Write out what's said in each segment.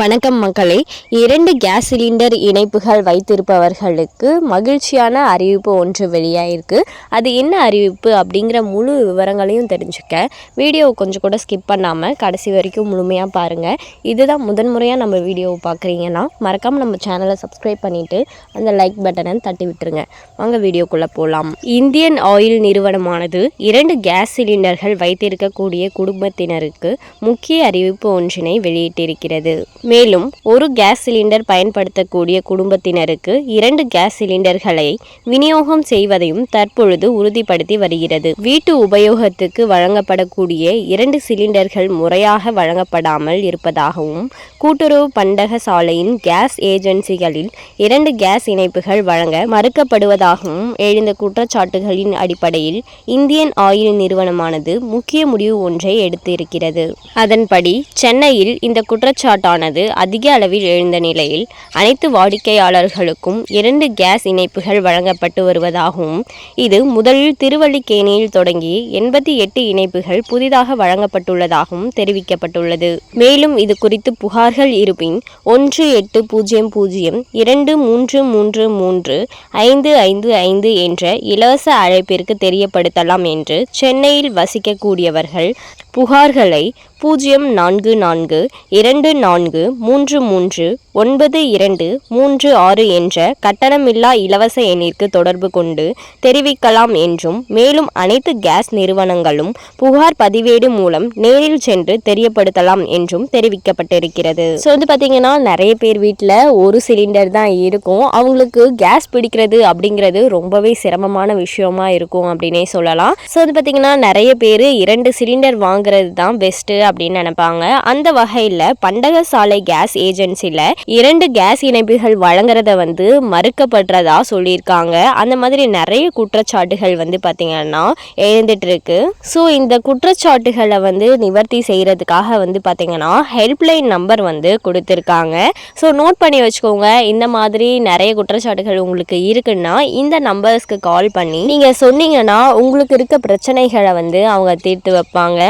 வணக்கம் மக்களே. இரண்டு கேஸ் சிலிண்டர் இணைப்புகள் வைத்திருப்பவர்களுக்கு மகிழ்ச்சியான அறிவிப்பு ஒன்று வெளியாயிருக்கு. அது என்ன அறிவிப்பு அப்படிங்கிற முழு விவரங்களையும் தெரிஞ்சுக்க வீடியோவை கொஞ்சம் கூட ஸ்கிப் பண்ணாமல் கடைசி வரைக்கும் முழுமையாக பாருங்கள் இதுதான் முதன்முறையாக நம்ம வீடியோவை பார்க்குறீங்கன்னா மறக்காமல் நம்ம சேனலை சப்ஸ்கிரைப் பண்ணிவிட்டு அந்த லைக் பட்டனை தட்டி விட்டுருங்க. வாங்க வீடியோக்குள்ளே போகலாம் இந்தியன் ஆயில் நிறுவனமானது இரண்டு கேஸ் சிலிண்டர்கள் வைத்திருக்கக்கூடிய குடும்பத்தினருக்கு முக்கிய அறிவிப்பு ஒன்றினை வெளியிட்டிருக்கிறது. மேலும் ஒரு கேஸ் சிலிண்டர் பயன்படுத்தக்கூடிய குடும்பத்தினருக்கு இரண்டு கேஸ் சிலிண்டர்களை விநியோகம் செய்வதையும் தற்பொழுது உறுதிப்படுத்தி வருகிறது. வீட்டு உபயோகத்துக்கு வழங்கப்படக்கூடிய இரண்டு சிலிண்டர்கள் முறையாக வழங்கப்படாமல் இருப்பதாகவும் கூட்டுறவு பண்டக சாலையின் கேஸ் ஏஜென்சிகளில் இரண்டு கேஸ் இணைப்புகள் வழங்க மறுக்கப்படுவதாகவும் எழுந்த குற்றச்சாட்டுகளின் அடிப்படையில் இந்தியன் ஆயில் நிறுவனமானது முக்கிய முடிவு ஒன்றை எடுத்திருக்கிறது. அதன்படி சென்னையில் இந்த குற்றச்சாட்டானது அதிக அளவில் எழுந்த நிலையில் அனைத்து வாடிக்கையாளர்களுக்கும் இரண்டு கேஸ் இணைப்புகள் வழங்கப்பட்டு வருவதாகவும் இது முதலில் திருவல்லிக்கேணியில் தொடங்கி எண்பத்தி எட்டு இணைப்புகள் புதிதாக வழங்கப்பட்டுள்ளதாகவும் தெரிவிக்கப்பட்டுள்ளது. மேலும் இது குறித்து புகார்கள் இருப்பின் ஒன்று எட்டு பூஜ்ஜியம் பூஜ்ஜியம் இரண்டு மூன்று மூன்று மூன்று ஐந்து ஐந்து ஐந்து என்ற இலவச அழைப்பிற்கு தெரியப்படுத்தலாம் என்று சென்னையில் வசிக்கக்கூடியவர்கள் புகார்களை பூஜ்ஜியம் நான்கு நான்கு இரண்டு நான்கு மூன்று மூன்று ஒன்பது இரண்டு மூன்று ஆறு என்ற கட்டணமில்லா இலவச எண்ணிற்கு தொடர்பு கொண்டு தெரிவிக்கலாம் என்றும் மேலும் அனைத்து கேஸ் நிறுவனங்களும் புகார் பதிவேடு மூலம் நேரில் சென்று தெரியப்படுத்தலாம் என்றும் தெரிவிக்கப்பட்டிருக்கிறது. ஸோ வந்து பார்த்தீங்கன்னா நிறைய பேர் வீட்டில் ஒரு சிலிண்டர் தான் இருக்கும். அவங்களுக்கு கேஸ் பிடிக்கிறது அப்படிங்கிறது ரொம்பவே சிரமமான விஷயமா இருக்கும் அப்படின்னே சொல்லலாம். ஸோ வந்து பார்த்தீங்கன்னா நிறைய பேர் இரண்டு சிலிண்டர் வாங்குறது தான் பெஸ்ட்டு அப்படின்னு நினைப்பாங்க. அந்த வகையில் பண்டக சாலை கேஸ் ஏஜென்சியில் இரண்டு கேஸ் இணைப்புகள் வழங்குறத வந்து மறுக்கப்படுறதா சொல்லியிருக்காங்க. அந்த மாதிரி நிறைய குற்றச்சாட்டுகள் வந்து பார்த்தீங்கன்னா எழுந்துட்டு இருக்கு ஸோ இந்த குற்றச்சாட்டுகளை வந்து நிவர்த்தி செய்கிறதுக்காக வந்து பார்த்தீங்கன்னா ஹெல்ப்லைன் நம்பர் வந்து கொடுத்துருக்காங்க. ஸோ நோட் பண்ணி வச்சுக்கோங்க இந்த மாதிரி நிறைய குற்றச்சாட்டுகள் உங்களுக்கு இருக்குன்னா இந்த நம்பர்ஸ்க்கு கால் பண்ணி நீங்கள் சொன்னீங்கன்னா உங்களுக்கு இருக்க பிரச்சனைகளை வந்து அவங்க தீர்த்து வைப்பாங்க.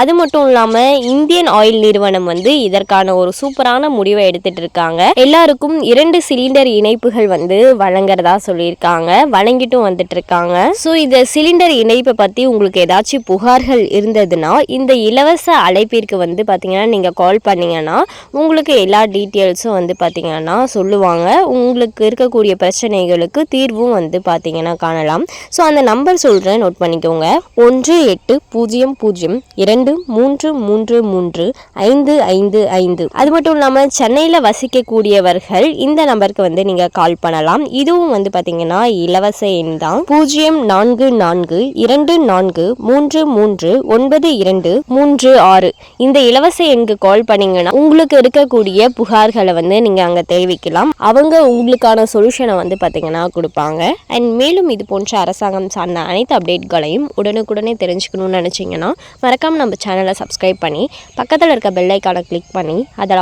அது மட்டும் இல்லாமல் இந்தியன் ஆயில் நிறுவனம் வந்து இதற்கான ஒரு சூப்பரான முடிவை எடுத்துட்டு இருக்காங்க எல்லாருக்கும் இரண்டு சிலிண்டர் இணைப்புகள் வந்து வழங்குறதா சொல்லியிருக்காங்க. வழங்கிட்டும் வந்துட்டு இருக்காங்க ஸோ இந்த சிலிண்டர் இணைப்பை பற்றி உங்களுக்கு ஏதாச்சும் புகார்கள் இருந்ததுன்னா இந்த இலவச அழைப்பிற்கு வந்து பார்த்தீங்கன்னா நீங்கள் கால் பண்ணீங்கன்னா உங்களுக்கு எல்லா டீட்டெயில்ஸும் வந்து பார்த்தீங்கன்னா சொல்லுவாங்க. உங்களுக்கு இருக்கக்கூடிய பிரச்சனைகளுக்கு தீர்வும் வந்து பார்த்தீங்கன்னா காணலாம். ஸோ அந்த நம்பர் சொல்கிறேன் நோட் பண்ணிக்கோங்க. ஒன்று எட்டு பூஜ்ஜியம் பூஜ்ஜியம் இரண்டு மூன்று மூன்று மூன்று ஐந்து ஐந்து ஐந்து. அது மட்டும் இல்லாமல் சென்னையில் வசிக்கக்கூடியவர்கள் இந்த நம்பருக்கு வந்து நீங்கள் கால் பண்ணலாம். இதுவும் வந்து பார்த்தீங்கன்னா இலவச எண் தான். பூஜ்ஜியம் நான்கு நான்கு இரண்டு நான்கு மூன்று மூன்று ஒன்பது இரண்டு மூன்று ஆறு. இந்த இலவச எண்ணுக்கு கால் பண்ணீங்கன்னா உங்களுக்கு இருக்கக்கூடிய புகார்களை வந்து நீங்கள் அங்கே தெரிவிக்கலாம். அவங்க உங்களுக்கான சொல்யூஷனை வந்து பார்த்தீங்கன்னா கொடுப்பாங்க. அண்ட் மேலும் இது போன்ற அரசாங்கம் சார்ந்த அனைத்து அப்டேட்களையும் உடனுக்குடனே தெரிஞ்சுக்கணும்னு நினச்சிங்கன்னா மறக்காமல் நம்ம சேனலை சப்ஸ்கிரைப் பண்ணி பக்கத்தில் இருக்க பெல்லைக்கான கிளிக் பண்ணி அதில்